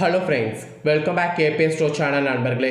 Hello friends welcome back கேபே ஸ்டோ channel நண்பர்களே.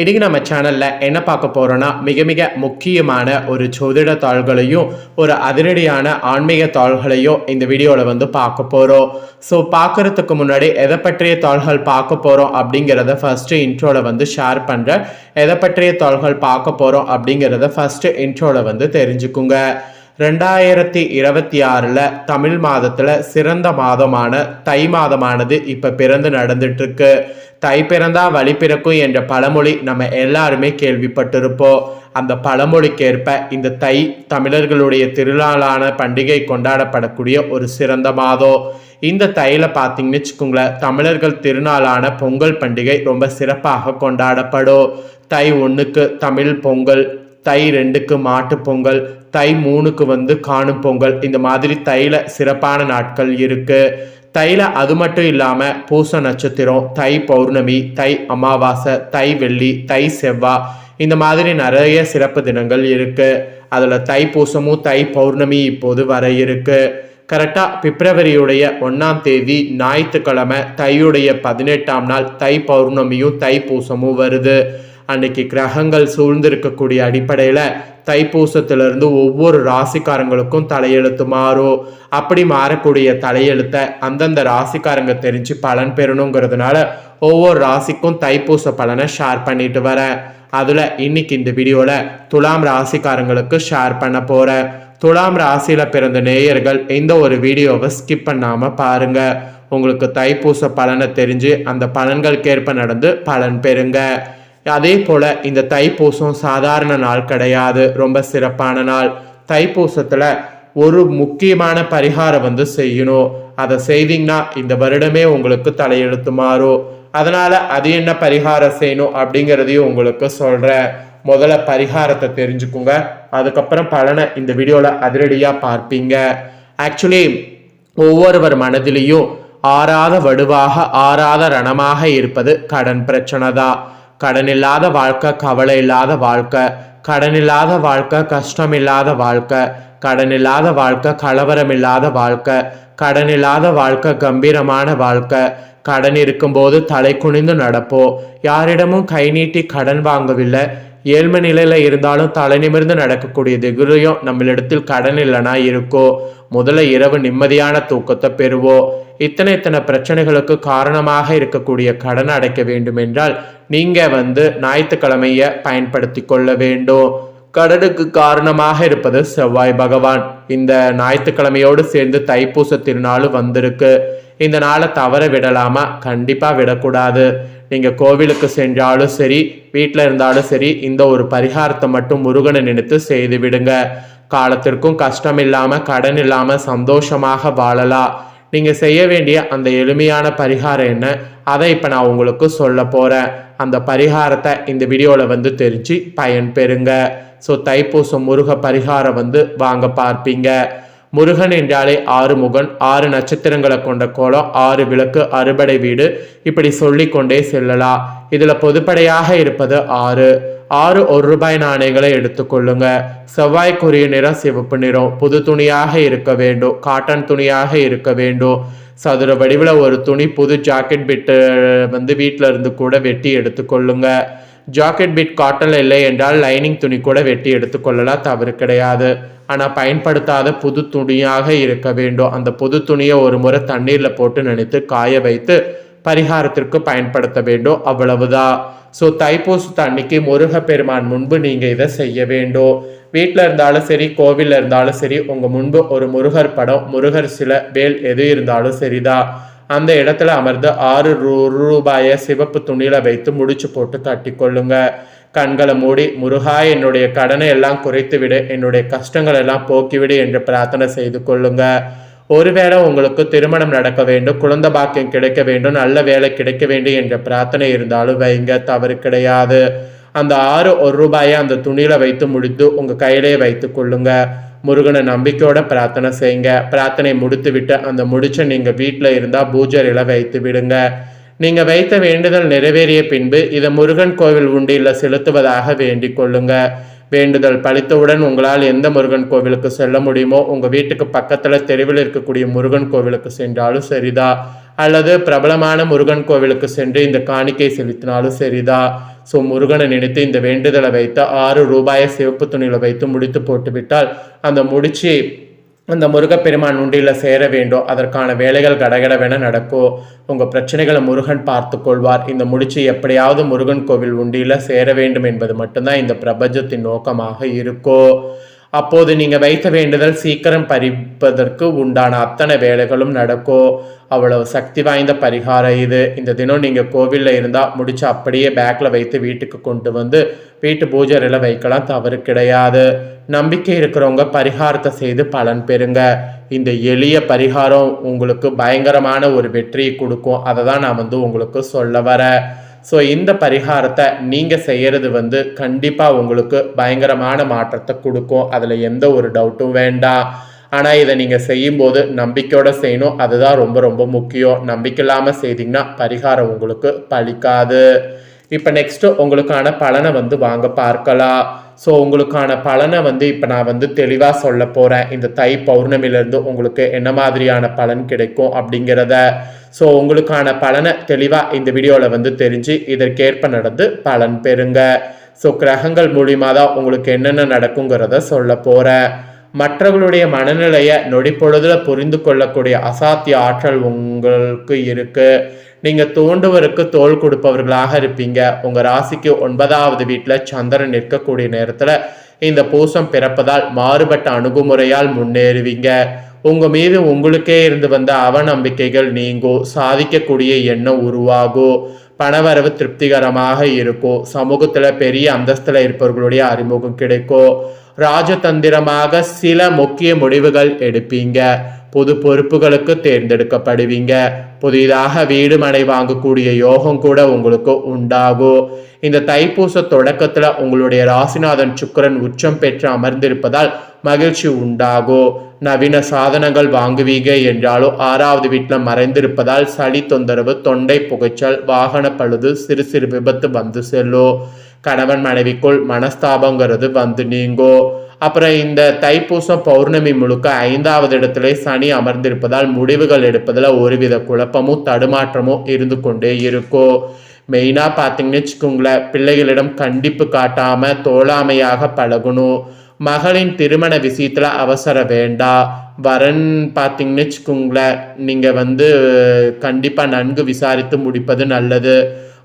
இன்றைக்கி நம்ம சேனலில் என்ன பார்க்க போகிறோன்னா மிக மிக முக்கியமான ஒரு ஜோதிட தாள்களையும் ஒரு அதிரடியான ஆன்மீக தாள்களையும் இந்த வீடியோவில் வந்து பார்க்க போகிறோம் ஸோ பார்க்குறதுக்கு முன்னாடி எதை பற்றிய தாள்கள் பார்க்க போகிறோம் அப்படிங்கிறத ஃபஸ்ட்டு இன்ட்ரோவில் வந்து ஷேர் பண்ணுறேன் எதை பற்றிய தாள்கள் பார்க்க போகிறோம் அப்படிங்கிறத ஃபஸ்ட்டு இன்ட்ரோவில் வந்து தெரிஞ்சுக்குங்க. ரெண்டாயிரத்தி இருபத்தி ஆறில் தமிழ் மாதத்தில் சிறந்த மாதமான தை மாதமானது இப்போ பிறந்து நடந்துட்டுருக்கு. தை பிறந்தா வழி பிறக்கும் என்ற பழமொழி நம்ம எல்லாருமே கேள்விப்பட்டிருப்போம். அந்த பழமொழிக்கேற்ப இந்த தை தமிழர்களுடைய திருநாளான பண்டிகை கொண்டாடப்படக்கூடிய ஒரு சிறந்த மாதம். இந்த தையில பார்த்தீங்கன்னு வச்சுக்கோங்களேன் தமிழர்கள் திருநாளான பொங்கல் பண்டிகை ரொம்ப சிறப்பாக கொண்டாடப்படும். தை ஒன்றுக்கு தமிழ் பொங்கல் தை ரெண்டுக்கு மாட்டு பொங்கல் தை மூணுக்கு வந்து காணும் பொங்கல். இந்த மாதிரி தைல சிறப்பான நாட்கள் இருக்கு. தைல அது மட்டும் இல்லாமல் பூச நட்சத்திரம் தை பௌர்ணமி தை அமாவாசை தை வெள்ளி தை செவ்வாய் இந்த மாதிரி நிறைய சிறப்பு தினங்கள் இருக்கு. அதில் தை பூசமும் தை பௌர்ணமி இப்போது வர இருக்கு. கரெக்டாக பிப்ரவரியுடைய ஒன்றாம் தேதி ஞாயிற்றுக்கிழமை தையுடைய பதினெட்டாம் நாள் தை பௌர்ணமியும் தை பூசமும் வருது. அன்னைக்கு கிரகங்கள் சூழ்ந்திருக்கக்கூடிய அடிப்படையில் தைப்பூசத்திலிருந்து ஒவ்வொரு ராசிக்காரங்களுக்கும் தலையெழுத்து மாறும். அப்படி மாறக்கூடிய தலையெழுத்தை அந்தந்த ராசிக்காரங்க தெரிஞ்சு பலன் பெறணுங்கிறதுனால ஒவ்வொரு ராசிக்கும் தைப்பூச பலனை ஷேர் பண்ணிட்டு வரேன் அதில் இன்னைக்கு இந்த வீடியோவில் துலாம் ராசிக்காரங்களுக்கு ஷேர் பண்ண போகிறேன் துலாம் ராசியில் பிறந்த நேயர்கள் இந்த ஒரு வீடியோவை ஸ்கிப் பண்ணாமல் பாருங்கள் உங்களுக்கு தைப்பூச பலனை தெரிஞ்சு அந்த பலன்களுக்கேற்ப நடந்து பலன் பெறுங்க. அதே போல் இந்த தைப்பூசம் சாதாரண நாள் கிடையாது. ரொம்ப சிறப்பான நாள். தைப்பூசத்தில் ஒரு முக்கியமான பரிகாரம் வந்து செய்யணும். அதை செய்தீங்கன்னா இந்த வருடமே உங்களுக்கு தலையெழுத்து மாறும் அதனால் அது என்ன பரிகாரம் செய்யணும் அப்படிங்கிறதையும் உங்களுக்கு சொல்கிறேன் முதல்ல பரிகாரத்தை தெரிஞ்சுக்குங்க. அதுக்கப்புறம் பலனை இந்த வீடியோவில் அதிரடியாக பார்ப்பீங்க. ஆக்சுவலி ஒவ்வொருவர் மனதிலையும் ஆறாத வடுவாக ஆறாத ரணமாக இருப்பது கடன் பிரச்சனை தான் கடன் இல்லாத வாழ்க்கை கவலை இல்லாத வாழ்க்கை கடன் இல்லாத வாழ்க்கை கஷ்டம் இல்லாத வாழ்க்கை கடன் இல்லாத வாழ்க்கை கலவரம் இல்லாத வாழ்க்கை கடன் இல்லாத வாழ்க்கை கம்பீரமான வாழ்க்கை கடன் இருக்கும்போது தலை குனிந்து நடப்போம் யாரிடமும் கை நீட்டி கடன் வாங்கவில்லை. ஏழ்மை நிலையில இருந்தாலும் தலை நிமிர்ந்து நடக்கக்கூடிய திகுரையும் நம்மளிடத்தில் கடன் இல்லைனா இருக்கோ? முதல்ல இரவு நிம்மதியான தூக்கத்தை பெறுவோம் இத்தனை இத்தனை பிரச்சனைகளுக்கு காரணமாக இருக்கக்கூடிய கடன் அடைக்க வேண்டும் என்றால் நீங்க வந்து ஞாயிற்றுக்கிழமைய பயன்படுத்தி கொள்ள வேண்டும். கடனுக்கு காரணமாக இருப்பது செவ்வாய் பகவான். இந்த ஞாயிற்றுக்கிழமையோடு சேர்ந்து தைப்பூச திருநாளும் வந்திருக்கு. இந்த நாளை தவற விடலாமா? கண்டிப்பாக விடக்கூடாது. நீங்கள் கோவிலுக்கு சென்றாலும் சரி வீட்டில் இருந்தாலும் சரி இந்த ஒரு பரிகாரத்தை மட்டும் முருகனை நினைத்து செய்து விடுங்க. காலத்திற்கும் கஷ்டம் இல்லாமல் கடன் இல்லாமல் சந்தோஷமாக வாழலாம். நீங்கள் செய்ய வேண்டிய அந்த எளிமையான பரிகாரம் என்ன? அதை இப்போ நான் உங்களுக்கு சொல்ல போகிறேன் அந்த பரிகாரத்தை இந்த வீடியோவில் வந்து தெரிஞ்சு பயன் பெறுங்க ஸோ தைப்பூசம் முருக பரிகாரம் வந்து வாங்க பார்ப்பீங்க. முருகன் என்றாலே ஆறு முகன் ஆறு நட்சத்திரங்களை கொண்ட கோலம் ஆறு விளக்கு அறுபடை வீடு. இப்படி சொல்லி கொண்டே செல்லலாம். இதில் பொதுப்படையாக இருப்பது ஆறு. ஆறு ஒரு ரூபாய் நாணயங்களை எடுத்துக்கொள்ளுங்க. செவ்வாய்க்குரிய நிறம் சிவப்பு நிறம். புது துணியாக இருக்க வேண்டும். காட்டன் துணியாக இருக்க வேண்டும். சதுர வடிவில் ஒரு துணி புது ஜாக்கெட் பிட்டு வந்து வீட்டில் இருந்து கூட வெட்டி எடுத்துக்கொள்ளுங்க. ஜாக்கெட் பிட் காட்டன் இல்லை என்றால் லைனிங் துணி கூட வெட்டி எடுத்துக்கொள்ளலாம். தவறு கிடையாது. ஆனால் பயன்படுத்தாத புது துணியாக இருக்க வேண்டும். அந்த புது துணியை ஒரு முறை தண்ணீரில் போட்டு நினைத்து காய வைத்து பரிகாரத்திற்கு பயன்படுத்த வேண்டும் அவ்வளவுதான் ஸோ தைப்பூசத்து அன்னைக்கு முருகப்பெருமான் முன்பு நீங்கள் இதை செய்ய வேண்டும் வீட்டில் இருந்தாலும் சரி கோவிலில் இருந்தாலும் சரி உங்கள் முன்பு ஒரு முருகர் படம் முருகர் சில வேல் எது இருந்தாலும் சரிதான் அந்த இடத்துல அமர்ந்து ஆறு ரூ ரூபாயை சிவப்பு துணியில வைத்து முடிச்சு போட்டு கட்டிக்கொள்ளுங்க கண்களை மூடி முருகா என்னுடைய கடனை எல்லாம் குறைத்து விடு என்னுடைய கஷ்டங்கள் எல்லாம் போக்கிவிடு என்று பிரார்த்தனை செய்து கொள்ளுங்க. ஒருவேளை உங்களுக்கு திருமணம் நடக்க வேண்டும் குழந்தை பாக்கியம் கிடைக்க வேண்டும் நல்ல வேலை கிடைக்க வேண்டும் என்ற பிரார்த்தனை இருந்தாலும் வைங்க தவறு கிடையாது. அந்த ஆறு ஒரு ரூபாயை அந்த துணியில வைத்து முடித்து உங்க கையிலே வைத்து கொள்ளுங்க. முருகனை நம்பிக்கையோட பிரார்த்தனை செய்யுங்க. பிரார்த்தனை முடித்து விட்டு அந்த முடிச்ச நீங்க வீட்டில் இருந்தால் பூஜையில வைத்து விடுங்க. நீங்க வைத்த வேண்டுதல் நிறைவேறிய பின்பு இதை முருகன் கோவில் உண்டியில் செலுத்துவதாக வேண்டிக் கொள்ளுங்க. வேண்டுதல் பழித்தவுடன் உங்களால் எந்த முருகன் கோவிலுக்கு செல்ல முடியுமோ உங்கள் வீட்டுக்கு பக்கத்தில் தெருவில் இருக்கக்கூடிய முருகன் கோவிலுக்கு சென்றாலும் சரிதா? அல்லது பிரபலமான முருகன் கோவிலுக்கு சென்று இந்த காணிக்கை செலுத்தினாலும் சரிதா? ஸோ முருகனை நினைத்து இந்த வேண்டுதலை வைத்து ஆறு ரூபாயை சிவப்பு துணியில் வைத்து முடித்து போட்டுவிட்டால் அந்த முடிச்சு அந்த முருகப்பெருமான் உண்டியில் சேர வேண்டும். அதற்கான வேலைகள் கடகடவென நடக்கும் உங்கள் பிரச்சனைகளை முருகன் பார்த்து கொள்வார். இந்த முடிச்சு எப்படியாவது முருகன் கோவில் உண்டியில் சேர வேண்டும் என்பது மட்டும்தான் இந்த பிரபஞ்சத்தின் நோக்கமாக இருக்கும் அப்போது நீங்கள் வைத்த வேண்டுதல் சீக்கிரம் பறிப்பதற்கு உண்டான அத்தனை வேலைகளும் நடக்கும் அவ்வளவு சக்தி வாய்ந்த பரிகாரம் இது. இந்த தினம் நீங்கள் கோவிலில் இருந்தால் முடிச்சு அப்படியே பேக்கில் வைத்து வீட்டுக்கு கொண்டு வந்து வீட்டு பூஜையில் வைக்கலாம். தவறு கிடையாது. நம்பிக்கை இருக்கிறவங்க பரிகாரத்தை செய்து பலன் பெறுங்க. இந்த எளிய பரிகாரம் உங்களுக்கு பயங்கரமான ஒரு வெற்றியை கொடுக்கும். அதை தான் நான் வந்து உங்களுக்கு சொல்ல வரேன். ஸோ இந்த பரிகாரத்தை நீங்கள் செய்கிறது வந்து கண்டிப்பாக உங்களுக்கு பயங்கரமான மாற்றத்தை கொடுக்கும். அதில் எந்த ஒரு டவுட்டும் வேண்டாம். ஆனால் இதை நீங்கள் செய்யும்போது நம்பிக்கையோடு செய்யணும். அதுதான் ரொம்ப ரொம்ப முக்கியம். நம்பிக்கை இல்லாமல் செய்தீங்கன்னா பரிகாரம் உங்களுக்கு பலிக்காது. இப்போ நெக்ஸ்ட்டு உங்களுக்கான பலனை வந்து வாங்க பார்க்கலாம். ஸோ உங்களுக்கான பலனை வந்து இப்போ நான் வந்து தெளிவாக சொல்ல போகிறேன் இந்த தை பௌர்ணமிலேருந்து உங்களுக்கு என்ன மாதிரியான பலன் கிடைக்கும் அப்படிங்கிறத. ஸோ உங்களுக்கான பலனை தெளிவாக இந்த வீடியோவில் வந்து தெரிஞ்சு இதற்கேற்ப நடந்து பலன் பெறுங்க. ஸோ கிரகங்கள் மூலியமாக தான் உங்களுக்கு என்னென்ன நடக்குங்கிறத சொல்ல போகிறேன் மற்றவர்களுடைய மனநிலையை நொடிப்பொழுதுல புரிந்து கொள்ளக்கூடிய அசாத்திய ஆற்றல் உங்களுக்கு இருக்கு. நீங்க தோண்டுவருக்கு தோல் கொடுப்பவர்களாக இருப்பீங்க. உங்க ராசிக்கு ஒன்பதாவது வீட்டில் சந்திரன் நிற்கக்கூடிய நேரத்துல இந்த பூசம் பிறப்பதால் மாறுபட்ட அணுகுமுறையால் முன்னேறுவீங்க. உங்க மீது உங்களுக்கே இருந்து வந்த அவநம்பிக்கைகள் நீங்கும் சாதிக்கக்கூடிய எண்ணம் உருவாகும் பணவரவு திருப்திகரமாக இருக்கும் சமூகத்துல பெரிய அந்தஸ்துல இருப்பவர்களுடைய அறிமுகம் கிடைக்கும் ராஜதந்திரமாக சில முக்கிய முடிவுகள் எடுப்பீங்க. புது பொறுப்புகளுக்கு தேர்ந்தெடுக்கப்படுவீங்க. புதிதாக வீடு மனை வாங்கக்கூடிய யோகம் கூட உங்களுக்கு உண்டாகும். இந்த தைப்பூச தொடக்கத்துல உங்களுடைய ராசிநாதன் சுக்கரன் உச்சம் பெற்று அமர்ந்திருப்பதால் மகிழ்ச்சி உண்டாகும் நவீன சாதனங்கள் வாங்குவீங்க என்றாலும் ஆறாவது வீட்டில் மறைந்திருப்பதால் சளி தொந்தரவு தொண்டை புகைச்சல் வாகன பழுது சிறு சிறு விபத்து வந்து செல்லும் கணவன் மனைவிக்குள் மனஸ்தாபங்கிறது வந்து நீங்கோ. அப்புறம் இந்த தைப்பூசம் பௌர்ணமி முழுக்க ஐந்தாவது இடத்துல சனி அமர்ந்திருப்பதால் முடிவுகள் எடுப்பதில் ஒருவித குழப்பமும் தடுமாற்றமும் இருந்து கொண்டே இருக்கும் மெயினாக பார்த்தீங்கன்னு வச்சுக்கோங்களேன் பிள்ளைகளிடம் கண்டிப்பு காட்டாமல் தோழாமையாக பழகணும். மகளின் திருமண விஷயத்தில் அவசரம் வேண்டாம் வரன் பார்த்தீங்கன்னு வச்சுக்கோங்களேன் நீங்கள் வந்து கண்டிப்பாக நன்கு விசாரித்து முடிப்பது நல்லது.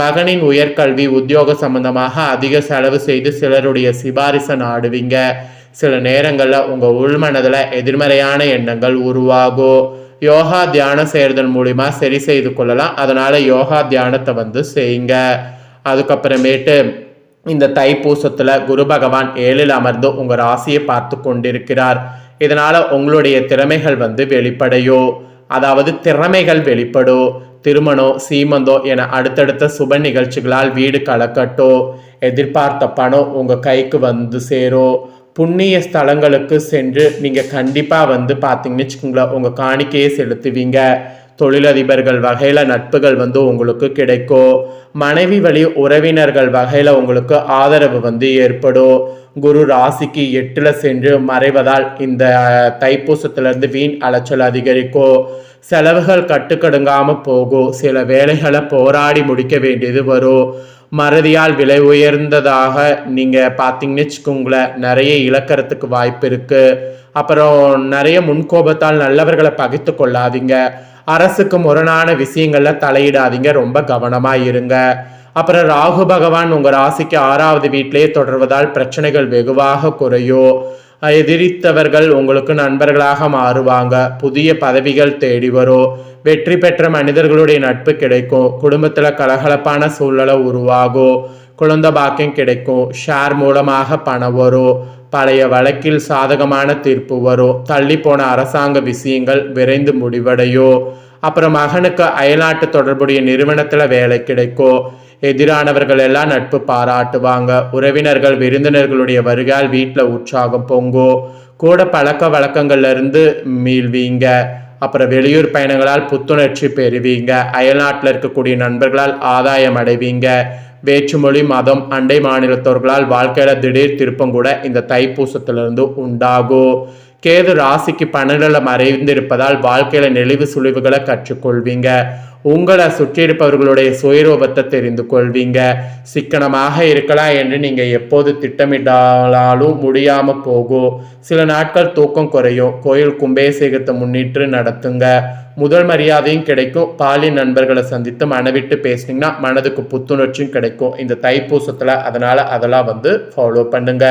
மகனின் உயர்கல்வி உத்தியோக சம்பந்தமாக அதிக செலவு செய்து சிலருடைய சிபாரிசை நாடுவீங்க. சில நேரங்களில் உங்கள் உள்மனதில் எதிர்மறையான எண்ணங்கள் உருவாகும். யோகா தியானம் செய்கிறதன் மூலிமா சரி செய்து கொள்ளலாம். அதனால் யோகா தியானத்தை வந்து செய்யுங்க. அதுக்கப்புறமேட்டு இந்த தைப்பூசத்தில் குரு பகவான் ஏழில் அமர்ந்து உங்கள் ராசியை பார்த்து கொண்டிருக்கிறார். இதனால் உங்களுடைய திறமைகள் வந்து வெளிப்படையோ அதாவது திறமைகள் வெளிப்படும் திருமணம் சீமந்தோ என அடுத்தடுத்த சுப நிகழ்ச்சிகளால் வீடு கலக்கட்டோ எதிர்பார்த்த பணம் உங்கள் கைக்கு வந்து சேரும் புண்ணிய ஸ்தலங்களுக்கு சென்று நீங்கள் கண்டிப்பாக வந்து பார்த்தீங்கன்னு வச்சுக்கோங்களேன் உங்கள் காணிக்கையை செலுத்துவீங்க. தொழிலதிபர்கள் வகையில் நட்புகள் வந்து உங்களுக்கு கிடைக்கும். மனைவி வழி உறவினர்கள் வகையில் உங்களுக்கு ஆதரவு வந்து ஏற்படும். குரு ராசிக்கு எட்டில் சென்று மறைவதால் இந்த தைப்பூசத்திலிருந்து வீண் அலைச்சல் அதிகரிக்கும். செலவுகள் கட்டுக்கடுங்காமல் போகும். சில வேலைகளை போராடி முடிக்க வேண்டியது வரும். மறதியால் விலை உயர்ந்ததாக நீங்கள் பார்த்தீங்கன்னு வச்சுக்கோங்களேன் நிறைய இழக்கிறதுக்கு வாய்ப்பு இருக்குது அப்புறம் நிறைய முன்கோபத்தால் நல்லவர்களை பகித்து கொள்ளாதீங்க. அரசுக்கு முரணான விஷயங்கள்ல தலையிடாதீங்க. ரொம்ப கவனமாக இருங்க. அப்புறம் ராகு பகவான் உங்கள் ராசிக்கு ஆறாவது வீட்டிலேயே தொடர்வதால் பிரச்சனைகள் வெகுவாக குறையும். எதிரித்தவர்கள் உங்களுக்கு நண்பர்களாக மாறுவாங்க. புதிய பதவிகள் தேடி வரும் வெற்றி பெற்ற மனிதர்களுடைய நட்பு கிடைக்கும் குடும்பத்தில் கலகலப்பான சூழ்நிலை உருவாகும் குழந்த பாக்கியம் கிடைக்கும் ஷேர் மூலமாக பணம் வரும் பழைய வழக்கில் சாதகமான தீர்ப்பு வரும் தள்ளி போன அரசாங்க விஷயங்கள் விரைந்து முடிவடையும் அப்புறம் மகனுக்கு அயல்நாட்டு தொடர்புடைய நிறுவனத்தில் வேலை கிடைக்கும் எதிரானவர்கள் எல்லாம் நட்பு பாராட்டுவாங்க. உறவினர்கள் விருந்தினர்களுடைய வருகால் வீட்டில் உற்சாகம் பொங்கோ. கூட பழக்க வழக்கங்கள்லேருந்து மீள்வீங்க. அப்புறம் வெளியூர் பயணங்களால் புத்துணர்ச்சி பெறுவீங்க. அயல்நாட்டில் இருக்கக்கூடிய நண்பர்களால் ஆதாயம் அடைவீங்க. வேற்றுமொழி மதம் அண்டை மாநிலத்தவர்களால் வாழ்க்கையில திடீர் திருப்பம் கூட இந்த தைப்பூசத்திலிருந்து உண்டாகும். கேது ராசிக்கு பன்னெண்டுல மறைந்திருப்பதால் வாழ்க்கையில நெளிவு சுழிவுகளை கற்றுக்கொள்வீங்க. உங்களை சுற்றி இருப்பவர்களுடைய சுயரூபத்தை தெரிந்து கொள்வீங்க. சிக்கனமாக இருக்கலாம் என்று நீங்க எப்போது திட்டமிட்டாலும் முடியாம போகும். சில நாட்கள் தூக்கம் குறையும். கோயில் கும்பேசேகத்தை முன்னிட்டு நடத்துங்க. முதல் மரியாதையும் கிடைக்கும். பாலி நண்பர்களை சந்தித்து மனவிட்டு பேசுனீங்கன்னா மனதுக்கு புத்துணர்ச்சியும் கிடைக்கும். இந்த தைப்பூசத்துல அதனால அதெல்லாம் வந்து ஃபாலோ பண்ணுங்க.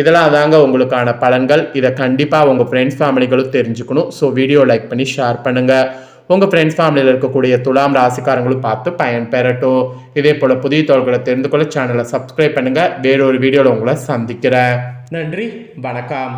இதெல்லாம் தாங்க உங்களுக்கான பலன்கள். இதை கண்டிப்பாக உங்கள் ஃப்ரெண்ட்ஸ் ஃபேமிலிகளும் தெரிஞ்சுக்கணும். ஸோ வீடியோ லைக் பண்ணி ஷேர் பண்ணுங்கள் உங்கள் ஃப்ரெண்ட்ஸ் ஃபேமிலியில் இருக்கக்கூடிய துலாம் ராசிக்காரங்களும் பார்த்து பயன் பெறட்டும் இதே போல் புதிய தோள்களை தெரிந்து கொள்ள சேனலை சப்ஸ்கிரைப் பண்ணுங்கள் வேறொரு வீடியோவில் உங்களை சந்திக்கிறேன். நன்றி. வணக்கம்.